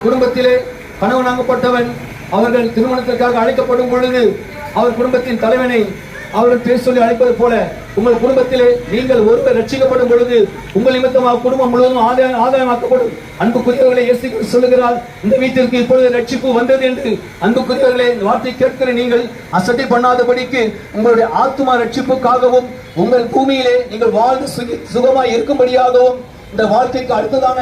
குடும்பத்திலே கணவன் கணவனாகப்பட்டவன் அவர்கள் திருமணத்திற்காக அழைக்கப்படும் பொழுது அவர் குடும்பத்தின் தலைவனை அவர்கள் பேர் சொல்லி அழைப்பது போல உங்கள் குடும்பத்திலே நீங்கள் ஒருவர் ரட்சிக்கப்படும் பொழுது உங்கள் நிமித்தமாக குடும்பம் முழுவதும் ஆதாயம் ஆதாயமாக்கப்படும். அன்புக்குரியவர்களை இயேசு சொல்லுகிறார் இந்த வீட்டிற்கு இப்பொழுது ரட்சிப்பு வந்தது என்று அன்புக்குரியவர்களை இந்த வார்த்தை கேட்கிற நீங்கள் அசட்டை பண்ணாதபடிக்கு உங்களுடைய ஆத்துமா ரட்சிப்புக்காகவும் உங்கள் பூமியிலே நீங்கள் வாழ்ந்து சுகமாய் இருக்கும்படியாகவும் இந்த வாழ்க்கைக்கு அடுத்ததான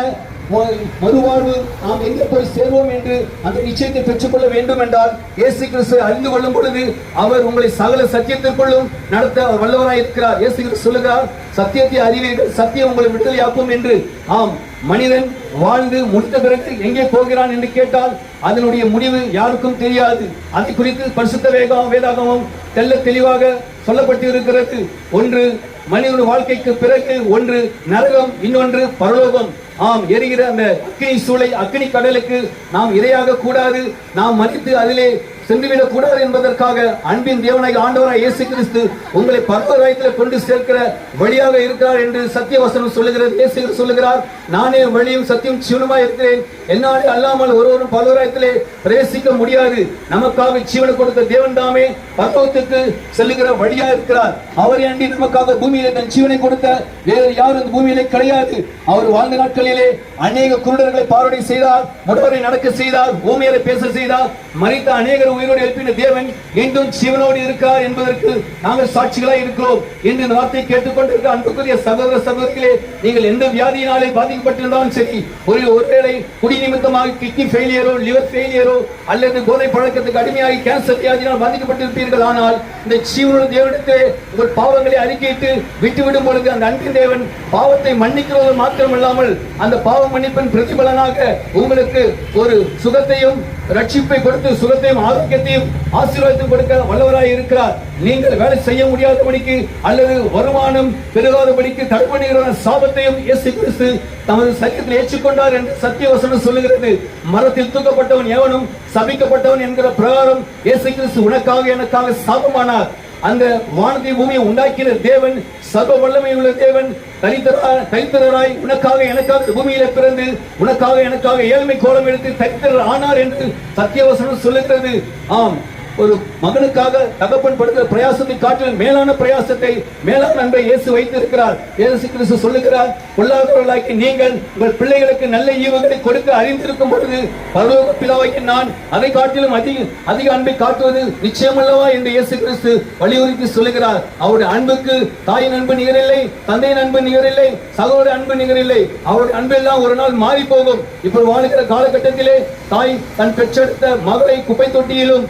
மறுவாழ்வு நாம் எங்கே போய் சேர்வோம் என்று அந்த நிச்சயத்தை பெற்றுக்கொள்ள வேண்டும் என்றால் இயேசு கிறிஸ்து அறிந்து கொள்ளும் பொழுது அவர் உங்களை சகல சத்தியத்திற்குள்ளும் நடத்த வல்லவராய் இருக்கிறார். இயேசு கிறிஸ்து சொல்லுகிறார் சத்தியத்தை அறிவீர்கள் சத்தியம் உங்களை விடுதலையாக்கும் என்று. ஆம் மனிதன் வாழ்ந்து முடித்த பிறகு எங்கே போகிறான் என்று கேட்டால் அதனுடைய முடிவு யாருக்கும் தெரியாது. அதை குறித்து பரிசுத்த வேகம் வேதாகமும் தெல்ல தெளிவாக சொல்லப்பட்டு இருக்கிறது ஒன்று மனிதனுடைய வாழ்க்கைக்கு பிறகு ஒன்று நரகம் இன்னொன்று பரலோகம். ஆம் எரிகிற அந்த அக்கினி சூளை அக்னி கடலுக்கு நாம் இரையாக கூடாது. நாம் மதித்து அதிலே சென்றுவிடக் கூடாது என்பதற்காக அன்பின் தேவனை ஆண்டவராய் இயேசு கிறிஸ்து உங்களை பரவராயத்தில் கொண்டு சேர்க்கிற வழியாக இருக்கிறார் என்று சத்தியவசனம் சொல்லுகிறது. இயேசு சொல்லுகிறார் நானே வழியும் சத்தியம் சிவனுமாய் இருக்கிறேன். என்னாலே அல்லாமல் ஒருவரும் பரவராயத்திலே பிரவேசிக்க முடியாது. நமக்காக ஜீவனை கொடுத்த தேவன் தாமே பரலோகத்துக்கு செல்லுகிற வழியா இருக்கிறார். அவரை அண்டி நமக்காக பூமியிலே தன் ஜீவனை கொடுத்த வேறு யாரும் இந்த பூமியிலே கிடையாது. அவர் வாழ்ந்த நாட்களிலே அநேக குருடர்களை பார்வை செய்தார் முடவரை நடக்க செய்தார் பூமியரை பேச செய்தார் மறைத்த அநேகர் உயிரோடு எழுப்பின தேவன் இன்றும் ஜீவனோடு இருக்கார் என்பதற்கு நாங்கள் சாட்சிகளாய் இருக்கிறோம் என்று இந்த வார்த்தை கேட்டுக்கொண்டிருக்க அன்புக்குரிய சகோதர சகோதரிகளே நீங்கள் எந்த வியாதியினாலே பாதிக்கப்பட்டிருந்தாலும் சரி ஒரு ஒருவேளை குடி நிமித்தமாக கிட்னி ஃபெயிலியரோ லிவர் ஃபெயிலியரோ அல்லது போதை பழக்கத்துக்கு அடிமையாகி கேன்சர் வியாதியினால் பாதிக்கப்பட்டிருப்பீர்கள். ஆனால் இந்த ஜீவனோட தேவனிடத்திலே உங்கள் பாவங்களை அறிக்கையிட்டு விட்டுவிடும் பொழுது அந்த அன்பின் தேவன் பாவத்தை மன்னிக்கிறது மாத்திரமில்லாமல் அந்த பாவ மன்னிப்பின் பிரதிபலனாக உங்களுக்கு ஒரு சுகத்தையும் ரட்சிப்பை கொடுத்து சுகத்தையும் ஆரோக்கியத்தையும் ஆசீர்வாதத்தையும் கொடுக்க வல்லவராய் இருக்கிறார். நீங்கள் வேலை செய்ய முடியாதபடிக்கு அல்லது வருமானம் பெருகாதபடிக்கு தடுப்பு சாபத்தையும் இயேசு கிறிஸ்து தமது சரீரத்தில் ஏற்றுக்கொண்டார் என்று சத்தியவசனம் சொல்லுகிறது. மரத்தில் தூக்கப்பட்டவன் எவனும் சபிக்கப்பட்டவன் என்கிற பிரகாரம் இயேசு கிறிஸ்து உனக்காக எனக்காக சாபமானார். அந்த வானத்தை பூமியை உண்டாக்கின தேவன் சர்வ வல்லமை உள்ள தேவன் தரித்திரா- தரித்திரராய் உனக்காக எனக்காக பூமியில பிறந்து உனக்காக எனக்காக ஏழ்மை கோலம் எடுத்து தரித்திரர் ஆனார் என்று சத்தியவசனம் சொல்லுகிறது. ஆம். ஒரு மகனுக்காக தகப்பன் படுகிற பிரயாசத்தை காட்டிலும் மேலான பிரயாசத்தை மேலான அன்பை இயேசு வைத்திருக்கிறார். இயேசு கிறிஸ்து சொல்லுகிறார் பொல்லாதவர்களாக்கி நீங்கள் உங்கள் பிள்ளைகளுக்கு நல்ல ஈவுகளை கொடுக்க அறிந்திருக்கும் பொழுது பரலோக பிதாவாக்கி நான் அதை காட்டிலும் அதிக அதிக அன்பை காட்டுவது நிச்சயமல்லவா? என்று இயேசு கிறிஸ்து வலியுறுத்தி சொல்லுகிறார். அவருடைய அன்புக்கு தாயின் அன்பு நிகரில்லை தந்தையின் அன்பு நிகரில்லை சகோதர அன்பு நிகரில்லை. அவருடைய அன்பெல்லாம் ஒரு நாள் மாறி போகும் இப்போ வாழ்கிற காலகட்டத்திலே தாய் தன் பெற்றெடுத்த மகளை குப்பை தொட்டியிலும்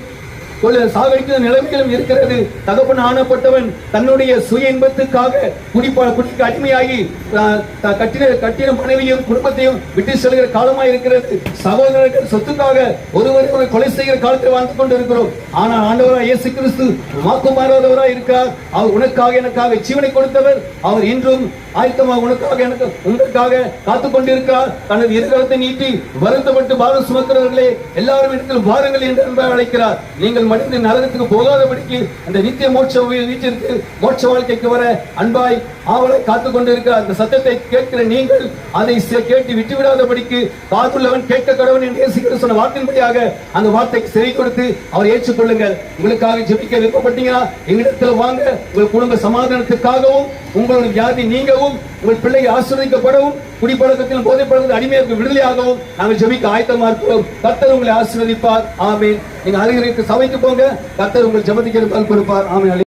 சாகடிக்கிற நிலைமையிலும் இருக்கிறது. தகப்பன் ஆனப்பட்டவன் தன்னுடைய சுய இன்பத்துக்காக குடிப்ப அடிமையாகி கட்டின கட்டின மனைவியும் குடும்பத்தையும் விட்டு செல்கிற காலமாக இருக்கிறது. சகோதரர்கள் சொத்துக்காக ஒருவரை ஒருவர் கொலை செய்கிற காலத்தில் வாழ்ந்து கொண்டு இருக்கிறோம் ஆனால் ஆண்டவராக இயேசு கிறிஸ்து வாக்கு மாறாதவராக இருக்கிறார். அவர் உனக்காக எனக்காக ஜீவனை கொடுத்தவர். அவர் இன்றும் ஆயத்தமாக உனக்காக எனக்கு உங்களுக்காக காத்துக் கொண்டிருக்கிறார். தனது எதிர்காலத்தை நீட்டி வருத்தப்பட்டு பாரம் சுமக்கிறவர்களே எல்லாரும் இடத்தில் வாருங்கள் என்று அழைக்கிறார். நீங்கள் மனித நரகத்துக்கு போகாதபடிக்கு அந்த நித்திய மோட்ச வீச்சிற்கு மோட்ச வாழ்க்கைக்கு வர அன்பாய் ஆவலை காத்து கொண்டிருக்கிற அந்த சத்தத்தை கேட்கிற நீங்கள் அதை கேட்டு விட்டுவிடாதபடிக்கு காத்துள்ளவன் கேட்க கடவன் என்று இயேசு சொன்ன வார்த்தையின்படியாக அந்த வார்த்தைக்கு செவி கொடுத்து அவர் ஏற்றுக்கொள்ளுங்கள். உங்களுக்காக ஜெபிக்க விருப்பப்பட்டீங்கன்னா எங்களிடத்தில் வாங்க. உங்கள் குடும்ப சமாதானத்துக்காகவும் உங்களுடைய வியாதி நீங்கவும் உங்கள் பிள்ளை ஆசீர்வதிக்கப்படவும் குடிப்பழக்கத்தில் போதை பழக்கத்தில் அடிமையாக விடுதலையாகவும் நாங்கள் ஜெபிக்க ஆயத்தமா இருக்கிறோம். கத்தர் உங்களை ஆசிர்வதிப்பார். ஆமென். நீங்க அருகில் சபைக்கு போங்க. கத்தர் உங்கள் ஜெபத்துக்கு பலன் கொடுப்பார். ஆமென்.